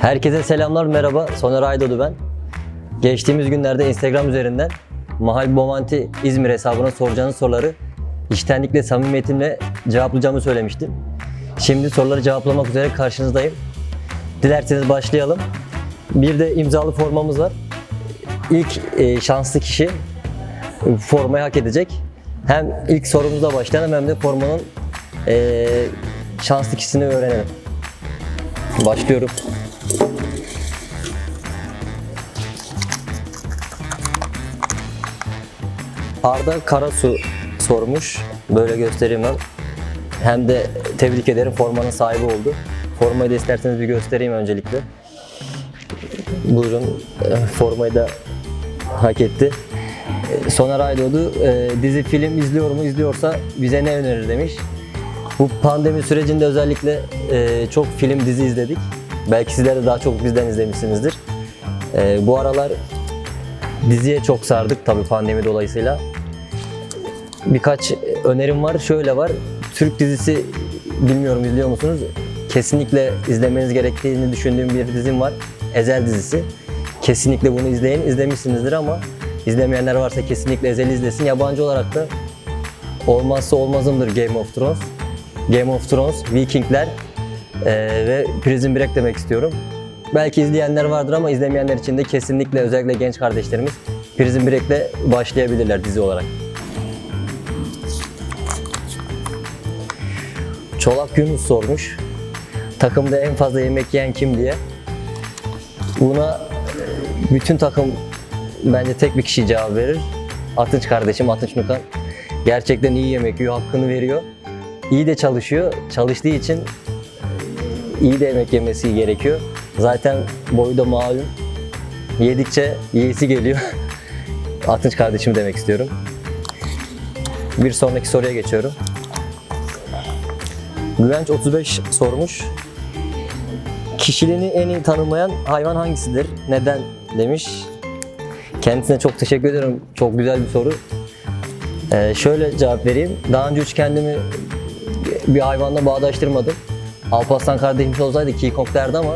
Herkese selamlar, merhaba. Soner Aydoğdu ben. Geçtiğimiz günlerde Instagram üzerinden Mahal Bomanti İzmir hesabına soracağınız soruları içtenlikle, samimiyetimle cevaplayacağımı söylemiştim. Şimdi soruları cevaplamak üzere karşınızdayım. Dilerseniz başlayalım. Bir de imzalı formamız var. İlk e, şanslı kişi formayı hak edecek. Hem ilk sorumuzla başlayalım hem de formanın e, şanslı kişisini öğrenelim. Başlıyorum. Arda Karasu sormuş. Böyle göstereyim ben. Hem de tebrik ederim formanın sahibi oldu. Formayı da isterseniz bir göstereyim öncelikle. Buyurun. eh, Formayı da hak etti. Eh, Soner Aydoğdu eh, dizi film izliyor mu? İzliyorsa bize ne önerir demiş. Bu pandemi sürecinde özellikle çok film dizi izledik. Belki sizler de daha çok bizden izlemişsinizdir. Eh, Bu aralar diziye çok sardık tabii pandemi dolayısıyla. Birkaç önerim var. Şöyle var. Türk dizisi bilmiyorum izliyor musunuz? Kesinlikle izlemeniz gerektiğini düşündüğüm bir dizim var. Ezel dizisi. Kesinlikle bunu izleyin. İzlemişsinizdir ama izlemeyenler varsa kesinlikle Ezel izlesin. Yabancı olarak da olmazsa olmazımdır Game of Thrones. Game of Thrones, Vikingler eee, ve Prison Break demek istiyorum. Belki izleyenler vardır ama izlemeyenler için de kesinlikle özellikle genç kardeşlerimiz Prison Break'le başlayabilirler dizi olarak. Çolak Yunus sormuş. Takımda en fazla yemek yiyen kim diye. Buna bütün takım bence tek bir kişi cevap verir. Atınç kardeşim Atınç Nukan. Gerçekten iyi yemek yiyor, hakkını veriyor. İyi de çalışıyor. Çalıştığı için iyi de yemek yemesi gerekiyor. Zaten boyu da malum. Yedikçe yiyesi geliyor. Atınç kardeşim demek istiyorum. Bir sonraki soruya geçiyorum. Güvenç 35 sormuş. Kişiliğini en iyi tanımlayan hayvan hangisidir? Neden demiş. Kendisine çok teşekkür ediyorum. Çok güzel bir soru. Ee, şöyle cevap vereyim. Daha önce hiç kendimi bir hayvanla bağdaştırmadım. Alparslan kardeşim olsaydı King Kong derdi ama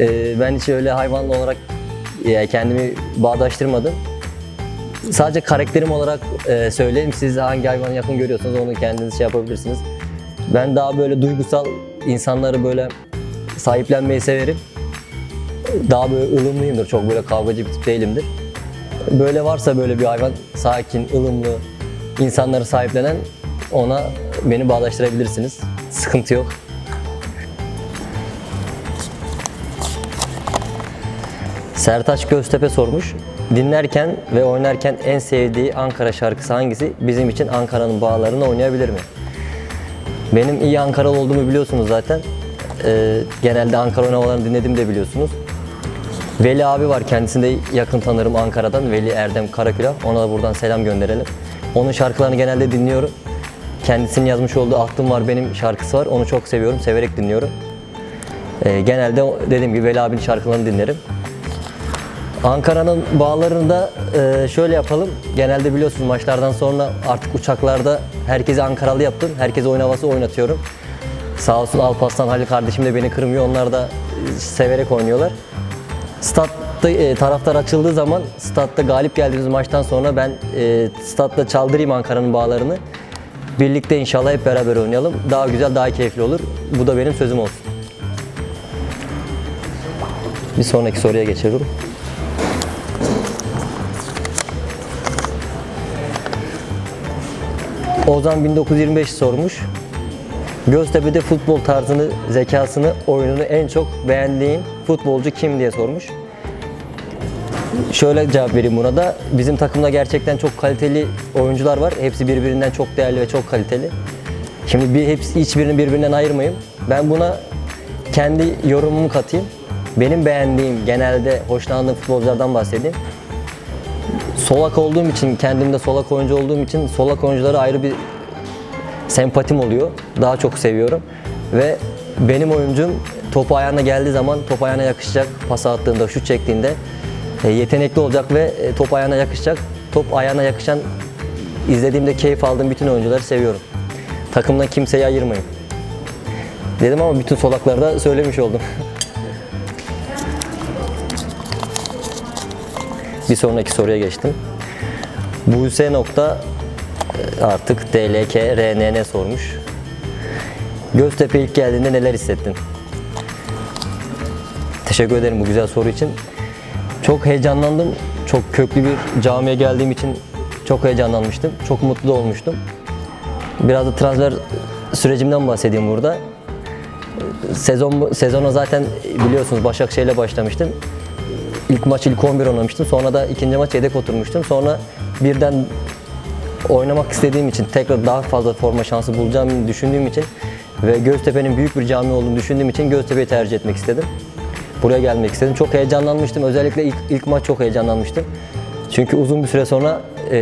e, ben hiç öyle hayvan olarak e, kendimi bağdaştırmadım. Sadece karakterim olarak e, söyleyeyim. Siz hangi hayvanı yakın görüyorsanız onu kendiniz şey yapabilirsiniz. Ben daha böyle duygusal insanları böyle sahiplenmeyi severim. Daha böyle ılımlıyımdır. Çok böyle kavgacı bir tip değilimdir. Böyle varsa böyle bir hayvan sakin, ılımlı, insanları sahiplenen ona beni bağdaştırabilirsiniz. Sıkıntı yok. Sertaç Göztepe sormuş. Dinlerken ve oynarken en sevdiği Ankara şarkısı hangisi? Bizim için Ankara'nın bağlarını oynayabilir mi? Benim iyi Ankaralı olduğumu biliyorsunuz zaten. Ee, genelde Ankara oynamalarını dinledim de biliyorsunuz. Veli abi var kendisini de yakın tanırım Ankara'dan. Veli Erdem Karakülah. Ona da buradan selam gönderelim. Onun şarkılarını genelde dinliyorum. Kendisinin yazmış olduğu Aklım Var Benim şarkısı var. Onu çok seviyorum. Severek dinliyorum. Ee, genelde dediğim gibi Veli abinin şarkılarını dinlerim. Ankara'nın bağlarında e, şöyle yapalım. Genelde biliyorsunuz maçlardan sonra artık uçaklarda herkesi Ankaralı yaptım. Herkese oyun havası oynatıyorum. Sağ olsun Alparslan Halil kardeşim de beni kırmıyor. Onlar da e, severek oynuyorlar. Statta e, taraftar açıldığı zaman statta galip geldiğimiz maçtan sonra ben e, statta çaldırayım Ankara'nın bağlarını. Birlikte inşallah hep beraber oynayalım. Daha güzel, daha keyifli olur. Bu da benim sözüm olsun. Bir sonraki soruya geçiyorum. Ozan 1925 sormuş. Göztepe'de futbol tarzını, zekasını, oyununu en çok beğendiğin futbolcu kim diye sormuş. Şöyle cevap vereyim buna da. Bizim takımda gerçekten çok kaliteli oyuncular var. Hepsi birbirinden çok değerli ve çok kaliteli. Şimdi bir hepsi hiçbirini birbirinden ayırmayayım. Ben buna kendi yorumumu katayım. Benim beğendiğim, genelde hoşlandığım futbolculardan bahsedeyim. Solak olduğum için, kendimde solak oyuncu olduğum için solak oyunculara ayrı bir sempatim oluyor. Daha çok seviyorum. Ve benim oyuncum topu ayağına geldiği zaman top ayağına yakışacak. Pas attığında, şut çektiğinde e, yetenekli olacak ve e, top ayağına yakışacak. Top ayağına yakışan, izlediğimde keyif aldığım bütün oyuncuları seviyorum. Takımdan kimseyi ayırmayın. Dedim ama bütün solakları da söylemiş oldum. bir sonraki soruya geçtim. Buse nokta e, artık DLK RNN sormuş. Göztepe ilk geldiğinde neler hissettin? Teşekkür ederim bu güzel soru için. Çok heyecanlandım. Çok köklü bir camiye geldiğim için çok heyecanlanmıştım. Çok mutlu olmuştum. Biraz da transfer sürecimden bahsedeyim burada. Sezon sezona zaten biliyorsunuz Başakşehir'le başlamıştım. İlk maç ilk 11 oynamıştım. Sonra da ikinci maç yedek oturmuştum. Sonra birden oynamak istediğim için tekrar daha fazla forma şansı bulacağımı düşündüğüm için ve Göztepe'nin büyük bir cami olduğunu düşündüğüm için Göztepe'yi tercih etmek istedim. Buraya gelmek istedim. Çok heyecanlanmıştım. Özellikle ilk, ilk maç çok heyecanlanmıştım. Çünkü uzun bir süre sonra e,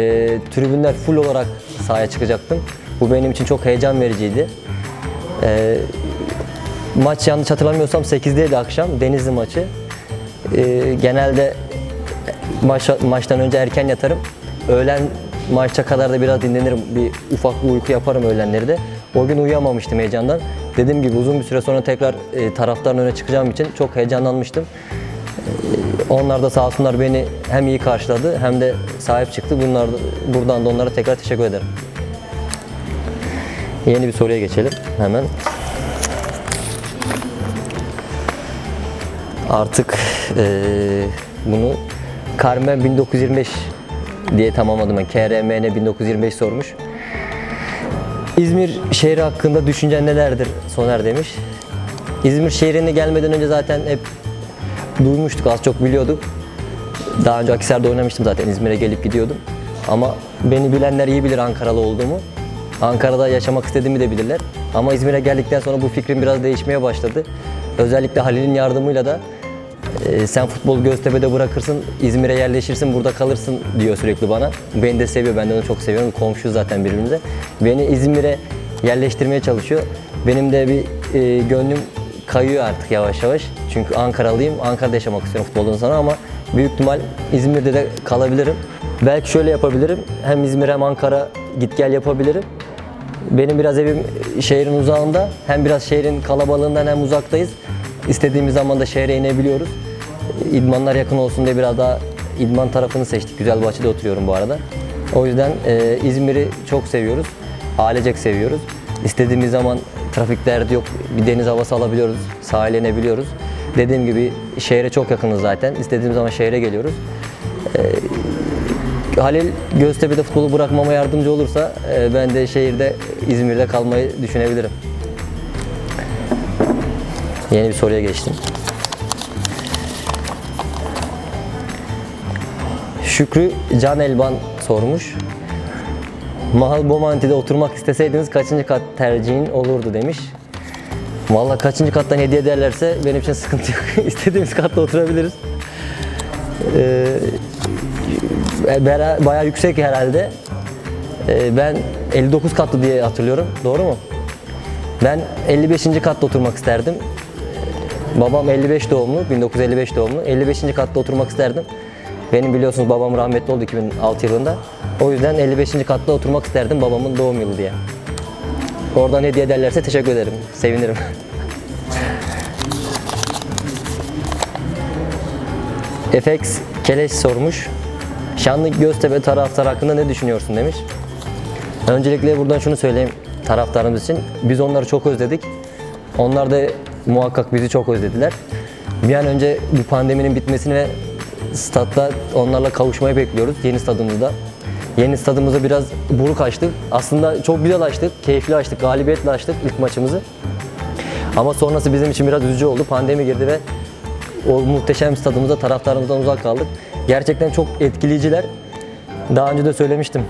tribünler full olarak sahaya çıkacaktım. Bu benim için çok heyecan vericiydi. E, maç yanlış hatırlamıyorsam 8'deydi akşam. Denizli maçı. E, genelde maç, maçtan önce erken yatarım. Öğlen maça kadar da biraz dinlenirim. Bir ufak bir uyku yaparım öğlenleri de. O gün uyuyamamıştım heyecandan. Dediğim gibi uzun bir süre sonra tekrar e, taraftarın öne çıkacağım için çok heyecanlanmıştım. E, onlar da sağ olsunlar beni hem iyi karşıladı hem de sahip çıktı. Bunlar da, buradan da onlara tekrar teşekkür ederim. Yeni bir soruya geçelim hemen. Artık eee, bunu Carmen 1925 diye tamamladım ben. KRMN 1925 sormuş. İzmir şehri hakkında düşüncen nelerdir Soner demiş. İzmir şehrine gelmeden önce zaten hep duymuştuk, az çok biliyorduk. Daha önce Akhisar'da oynamıştım zaten İzmir'e gelip gidiyordum. Ama beni bilenler iyi bilir Ankaralı olduğumu. Ankara'da yaşamak istediğimi de bilirler. Ama İzmir'e geldikten sonra bu fikrim biraz değişmeye başladı. Özellikle Halil'in yardımıyla da e, sen futbol Göztepe'de bırakırsın, İzmir'e yerleşirsin, burada kalırsın diyor sürekli bana. Beni de seviyor, ben de onu çok seviyorum. Komşu zaten birbirimize. Beni İzmir'e yerleştirmeye çalışıyor. Benim de bir e, gönlüm kayıyor artık yavaş yavaş. Çünkü Ankaralıyım, Ankara'da yaşamak istiyorum futboldan sonra ama büyük ihtimal İzmir'de de kalabilirim. Belki şöyle yapabilirim, hem İzmir hem Ankara git gel yapabilirim. Benim biraz evim şehrin uzağında. Hem biraz şehrin kalabalığından hem uzaktayız. İstediğimiz zaman da şehre inebiliyoruz. İdmanlar yakın olsun diye biraz daha idman tarafını seçtik. Güzelbahçe'de oturuyorum bu arada. O yüzden e, İzmir'i çok seviyoruz. Ailecek seviyoruz. İstediğimiz zaman trafik derdi yok. Bir deniz havası alabiliyoruz. Sahile inebiliyoruz. Dediğim gibi şehre çok yakınız zaten. İstediğimiz zaman şehre geliyoruz. Halil Göztepe'de futbolu bırakmama yardımcı olursa e, ben de şehirde İzmir'de kalmayı düşünebilirim. Yeni bir soruya geçtim. Şükrü Can Elban sormuş. Mahal Bomonti'de oturmak isteseydiniz kaçıncı kat tercihin olurdu demiş. Vallahi kaçıncı kattan hediye ederlerse benim için sıkıntı yok. İstediğimiz katta oturabiliriz. Ee, bayağı yüksek herhalde. Ee, ben 59 katlı diye hatırlıyorum. Doğru mu? Ben 55. katta oturmak isterdim. Babam 55 doğumlu, 1955 doğumlu. 55. katta oturmak isterdim. Benim biliyorsunuz babam rahmetli oldu 2006 yılında. O yüzden 55. katta oturmak isterdim babamın doğum yılı diye. Oradan hediye ederlerse teşekkür ederim. Sevinirim. FX Keleş sormuş. Şanlı Göztepe taraftar hakkında ne düşünüyorsun demiş. Öncelikle buradan şunu söyleyeyim taraftarımız için. Biz onları çok özledik. Onlar da muhakkak bizi çok özlediler. Bir an önce bu pandeminin bitmesini ve statta onlarla kavuşmayı bekliyoruz yeni stadımızda. Yeni stadımızda biraz buruk açtık. Aslında çok güzel açtık, keyifli açtık, galibiyetle açtık ilk maçımızı. Ama sonrası bizim için biraz üzücü oldu. Pandemi girdi ve o muhteşem stadımızda taraftarımızdan uzak kaldık. Gerçekten çok etkileyiciler. Daha önce de söylemiştim.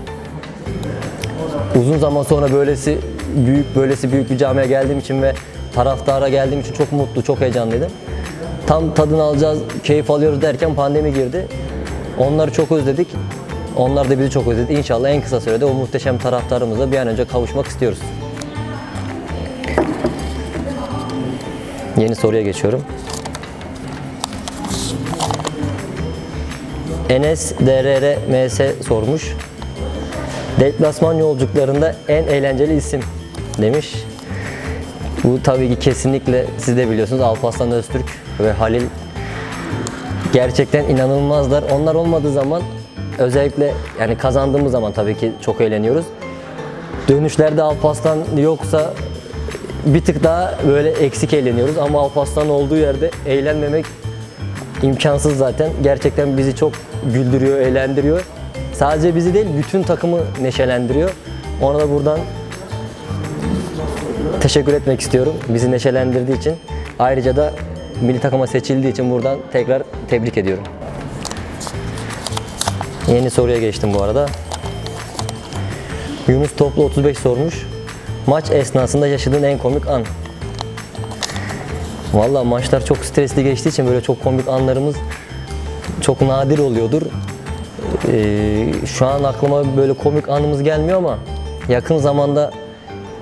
Uzun zaman sonra böylesi büyük böylesi büyük bir camiye geldiğim için ve taraftara geldiğim için çok mutlu, çok heyecanlıydım. Tam tadını alacağız, keyif alıyoruz derken pandemi girdi. Onları çok özledik. Onlar da bizi çok özledi. İnşallah en kısa sürede o muhteşem taraftarımızla bir an önce kavuşmak istiyoruz. Yeni soruya geçiyorum. Enes DRR sormuş. Deplasman yolculuklarında en eğlenceli isim demiş. Bu tabii ki kesinlikle siz de biliyorsunuz Alparslan Öztürk ve Halil Gerçekten inanılmazlar. Onlar olmadığı zaman özellikle yani kazandığımız zaman tabii ki çok eğleniyoruz. Dönüşlerde Alpaslan yoksa bir tık daha böyle eksik eğleniyoruz ama Alpaslan olduğu yerde eğlenmemek imkansız zaten. Gerçekten bizi çok güldürüyor, eğlendiriyor. Sadece bizi değil, bütün takımı neşelendiriyor. Ona da buradan teşekkür etmek istiyorum bizi neşelendirdiği için. Ayrıca da milli takıma seçildiği için buradan tekrar tebrik ediyorum. Yeni soruya geçtim bu arada. Yunus Toplu 35 sormuş. Maç esnasında yaşadığın en komik an. Valla maçlar çok stresli geçtiği için böyle çok komik anlarımız çok nadir oluyordur. Ee, şu an aklıma böyle komik anımız gelmiyor ama yakın zamanda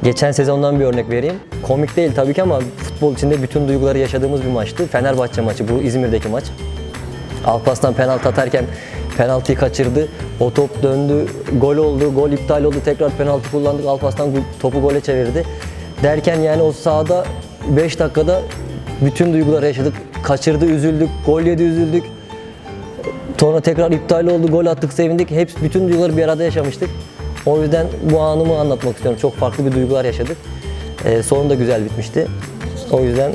geçen sezondan bir örnek vereyim. Komik değil tabii ki ama futbol içinde bütün duyguları yaşadığımız bir maçtı. Fenerbahçe maçı bu İzmir'deki maç. Alparslan penaltı atarken penaltıyı kaçırdı. O top döndü, gol oldu, gol iptal oldu. Tekrar penaltı kullandık. Alparslan gu- topu gole çevirdi. Derken yani o sahada 5 dakikada bütün duyguları yaşadık. Kaçırdı, üzüldük, gol yedi, üzüldük. Sonra tekrar iptal oldu, gol attık, sevindik. Hepsi bütün duyguları bir arada yaşamıştık. O yüzden bu anımı anlatmak istiyorum. Çok farklı bir duygular yaşadık. Ee, sonu da güzel bitmişti. O yüzden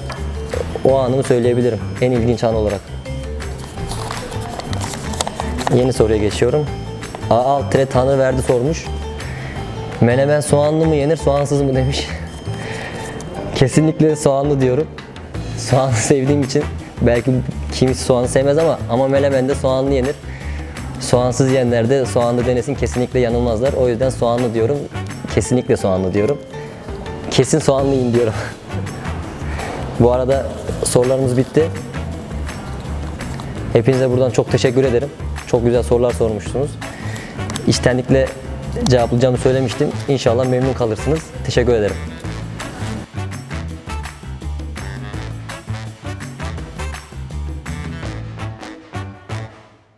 o anımı söyleyebilirim. En ilginç an olarak. Yeni soruya geçiyorum. A tire Tanrı verdi sormuş. Menemen soğanlı mı yenir, soğansız mı demiş. Kesinlikle soğanlı diyorum. Soğanı sevdiğim için belki kimisi soğanı sevmez ama ama menemende soğanlı yenir. Soğansız yiyenler de soğanlı denesin kesinlikle yanılmazlar. O yüzden soğanlı diyorum. Kesinlikle soğanlı diyorum. Kesin soğanlı yiyin diyorum. Bu arada sorularımız bitti. Hepinize buradan çok teşekkür ederim. Çok güzel sorular sormuşsunuz. İçtenlikle cevaplayacağımı söylemiştim. İnşallah memnun kalırsınız. Teşekkür ederim.